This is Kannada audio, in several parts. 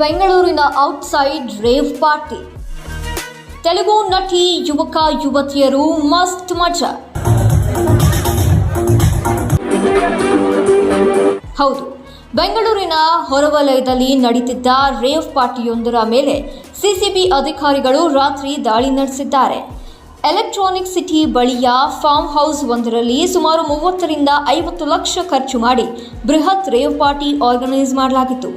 ಬೆಂಗಳೂರಿನ ಔಟ್ಸೈಡ್ ರೇವ್ ಪಾರ್ಟಿ. ತೆಲುಗು ನಟಿ, ಯುವಕ, ಯುವತಿಯರು ಮಸ್ತ್ ಮಜಾ. ಹೌದು, ಬೆಂಗಳೂರಿನ ಹೊರವಲಯದಲ್ಲಿ ನಡೀತಿದ್ದ ರೇವ್ ಪಾರ್ಟಿಯೊಂದರ ಮೇಲೆ ಸಿಸಿಬಿ ಅಧಿಕಾರಿಗಳು ರಾತ್ರಿ ದಾಳಿ ನಡೆಸಿದ್ದಾರೆ. ಎಲೆಕ್ಟ್ರಾನಿಕ್ ಸಿಟಿ ಬಳಿಯ ಫಾರ್ಮ್ ಹೌಸ್ ಒಂದರಲ್ಲಿ ಸುಮಾರು ಮೂವತ್ತರಿಂದ ಐವತ್ತು ಲಕ್ಷ ಖರ್ಚು ಮಾಡಿ ಬೃಹತ್ ರೇವ್ ಪಾರ್ಟಿ ಆರ್ಗನೈಸ್ ಮಾಡಲಾಗಿತ್ತು.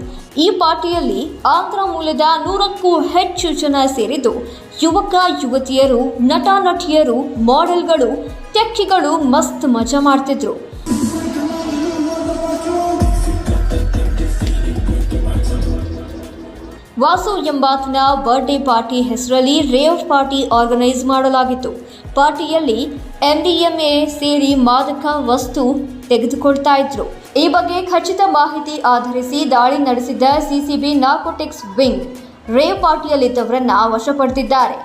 ಈ ಪಾರ್ಟಿಯಲ್ಲಿ ಆಂಧ್ರ ಮೂಲದ ನೂರಕ್ಕೂ ಹೆಚ್ಚು ಜನ ಸೇರಿದ್ದು ಯುವಕ, ಯುವತಿಯರು, ನಟ, ನಟಿಯರು, ಮಾಡೆಲ್ಗಳು, ಟೆಕ್ಕಿಗಳು ಮಸ್ತ್ ಮಜಾ ಮಾಡ್ತಿದ್ರು. ವಾಸು ಎಂಬಾತನ ಬರ್ಡೇ ಪಾರ್ಟಿ ಹೆಸರಲ್ಲಿ ರೇವ್ ಪಾರ್ಟಿ ಆರ್ಗನೈಸ್ ಮಾಡಲಾಗಿತ್ತು. ಪಾರ್ಟಿಯಲ್ಲಿ ಎಂಡಿಎಂಎ ಸೇರಿ ಮಾದಕ ವಸ್ತು ತೆಗೆದುಕೊಳ್ತಾ ಇದ್ರು. ಈ ಬಗ್ಗೆ ಖಚಿತ ಮಾಹಿತಿ ಆಧರಿಸಿ ದಾಳಿ ನಡೆಸಿದ್ದ ಸಿಸಿಬಿ ನಾರ್ಕೋಟಿಕ್ಸ್ ವಿಂಗ್ ರೇವ್ ಪಾರ್ಟಿಯಲ್ಲಿದ್ದವರನ್ನ ವಶಪಡಿಸಿದ್ದಾರೆ.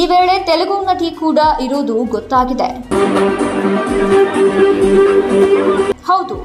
ಈ ವೇಳೆ ತೆಲುಗು ನಟಿ ಕೂಡ ಇರುವುದು ಗೊತ್ತಾಗಿದೆ. ಹೌದು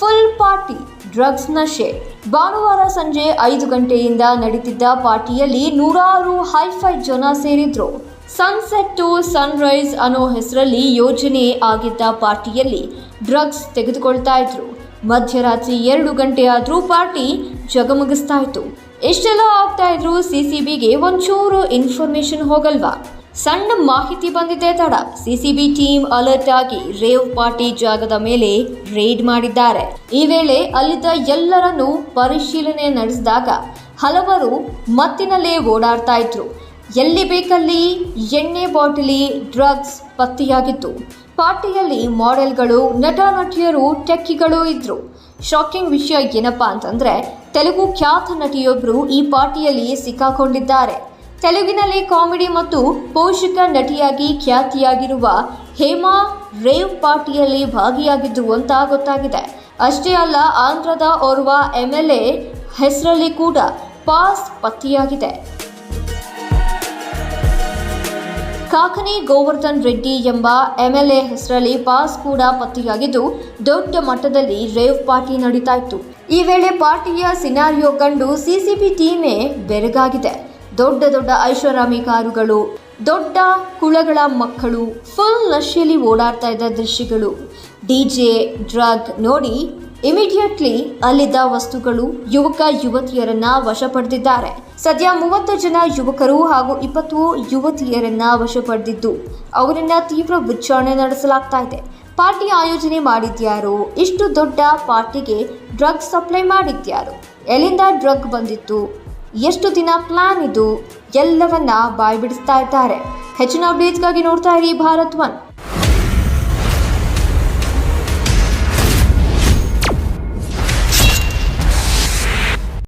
ಫುಲ್ ಪಾರ್ಟಿ ಡ್ರಗ್ಸ್ ನಶೆ ಭಾನುವಾರ ಸಂಜೆ ಐದು ಗಂಟೆಯಿಂದ ನಡೀತಿದ್ದ ಪಾರ್ಟಿಯಲ್ಲಿ ನೂರಾರು ಹೈಫೈ ಜನ ಸೇರಿದ್ರು. ಸನ್ಸೆಟ್ ಟು ಸನ್ರೈಸ್ ಅನ್ನೋ ಹೆಸರಲ್ಲಿ ಯೋಜನೆ ಆಗಿದ್ದ ಪಾರ್ಟಿಯಲ್ಲಿ ಡ್ರಗ್ಸ್ ತೆಗೆದುಕೊಳ್ತಾ ಇದ್ರು. ಮಧ್ಯರಾತ್ರಿ ಎರಡು ಗಂಟೆ ಆದ್ರೂ ಪಾರ್ಟಿ ಜಗಮಗಿಸ್ತಾ ಇತ್ತು. ಎಷ್ಟೆಲ್ಲ ಆಗ್ತಾ ಇದ್ರು ಸಿಸಿಬಿಗೆ ಒಂಚೂರು ಇನ್ಫಾರ್ಮೇಶನ್ ಹೋಗಲ್ವಾ? ಸಣ್ಣ ಮಾಹಿತಿ ಬಂದಿದೆ ತಡ. ಸಿಸಿಬಿ ಟೀಮ್ ಅಲರ್ಟ್ ಆಗಿ ರೇವ್ ಪಾರ್ಟಿ ಜಾಗದ ಮೇಲೆ ರೇಡ್ ಮಾಡಿದ್ದಾರೆ. ಈ ವೇಳೆ ಅಲ್ಲಿದ್ದ ಎಲ್ಲರನ್ನೂ ಪರಿಶೀಲನೆ ನಡೆಸಿದಾಗ ಹಲವರು ಮತ್ತಿನಲ್ಲೇ ಓಡಾಡ್ತಾ ಇದ್ರು. ಎಲ್ಲಿ ಬೇಕಲ್ಲಿ ಎಣ್ಣೆ ಬಾಟಲಿ, ಡ್ರಗ್ಸ್ ಪತ್ತೆಯಾಗಿತ್ತು. ಪಾರ್ಟಿಯಲ್ಲಿ ಮಾಡೆಲ್ಗಳು ನಟ ನಟಿಯರು ಟೆಕ್ಕಿಗಳು ಇದ್ರು. ಶಾಕಿಂಗ್ ವಿಷಯ ಏನಪ್ಪಾ ಅಂತಂದ್ರೆ, ತೆಲುಗು ಖ್ಯಾತ ನಟಿಯೊಬ್ಬರು ಈ ಪಾರ್ಟಿಯಲ್ಲಿ ಸಿಕ್ಕಾಕೊಂಡಿದ್ದಾರೆ. ತೆಲುಗಿನಲ್ಲಿ ಕಾಮಿಡಿ ಮತ್ತು ಪೋಷಕ ನಟಿಯಾಗಿ ಖ್ಯಾತಿಯಾಗಿರುವ ಹೇಮಾ ರೇವ್ ಪಾರ್ಟಿಯಲ್ಲಿ ಭಾಗಿಯಾಗಿದ್ದು ಅಂತ ಗೊತ್ತಾಗಿದೆ. ಅಷ್ಟೇ ಅಲ್ಲ, ಆಂಧ್ರದ ಓರ್ವ ಎಂ ಎಲ್ ಎ ಹೆಸರಲ್ಲಿ ಕೂಡ ಪಾಸ್ ಪತ್ತೆಯಾಗಿದೆ. ಕಾಕನಿ ಗೋವರ್ಧನ್ ರೆಡ್ಡಿ ಎಂಬ ಎಂಎಲ್ಎ ಹೆಸರಲ್ಲಿ ಪಾಸ್ ಕೂಡ ಪತ್ತೆಯಾಗಿದ್ದು, ದೊಡ್ಡ ಮಟ್ಟದಲ್ಲಿ ರೇವ್ ಪಾರ್ಟಿ ನಡೀತಾ ಇತ್ತು. ಈ ವೇಳೆ ಪಾರ್ಟಿಯ ಸಿನಾರಿಯೋ ಕಂಡು ಸಿಸಿಬಿ ಟೀಮೇ ಬೆರಗಾಗಿದೆ. ದೊಡ್ಡ ದೊಡ್ಡ ಐಷಾರಾಮಿ ಕಾರುಗಳು, ದೊಡ್ಡ ಕುಳಗಳ ಮಕ್ಕಳು ಫುಲ್ ನಶೆಯಲ್ಲಿ ಓಡಾಡ್ತಾ ಇದ್ದ ದೃಶ್ಯಗಳು. ಡಿಜೆ ಡ್ರಗ್ ನೋಡಿ ಇಮಿಡಿಯೇಟ್ಲಿ ಅಲ್ಲಿದ್ದ ವಸ್ತುಗಳು ಯುವಕ ಯುವತಿಯರನ್ನ ವಶಪಡೆದಿದ್ದಾರೆ. ಸದ್ಯ ಮೂವತ್ತು ಜನ ಯುವಕರು ಹಾಗೂ ಇಪ್ಪತ್ತು ಯುವತಿಯರನ್ನ ವಶಪಡೆದಿದ್ದು, ಅವರನ್ನ ತೀವ್ರ ವಿಚಾರಣೆ ನಡೆಸಲಾಗ್ತಾ ಇದೆ. ಪಾರ್ಟಿ ಆಯೋಜನೆ ಮಾಡಿದ್ಯಾರು, ಇಷ್ಟು ದೊಡ್ಡ ಪಾರ್ಟಿಗೆ ಡ್ರಗ್ ಸಪ್ಲೈ ಮಾಡಿದ್ಯಾರು, ಎಲ್ಲಿಂದ ಡ್ರಗ್ ಬಂದಿತ್ತು? ಎಷ್ಟು ದಿನ ಪ್ಲಾನ್ ಇದು ಎಲ್ಲವನ್ನ ಬಾಯ್ಬಿಡಿಸ್ತಾ ಇದ್ದಾರೆ. ಹೆಚ್ಚಿನ ಅಪ್ಡೇಟ್ಸ್ಗಾಗಿ ನೋಡ್ತಾ ಇರಿ ಭಾರತ್ ಒನ್.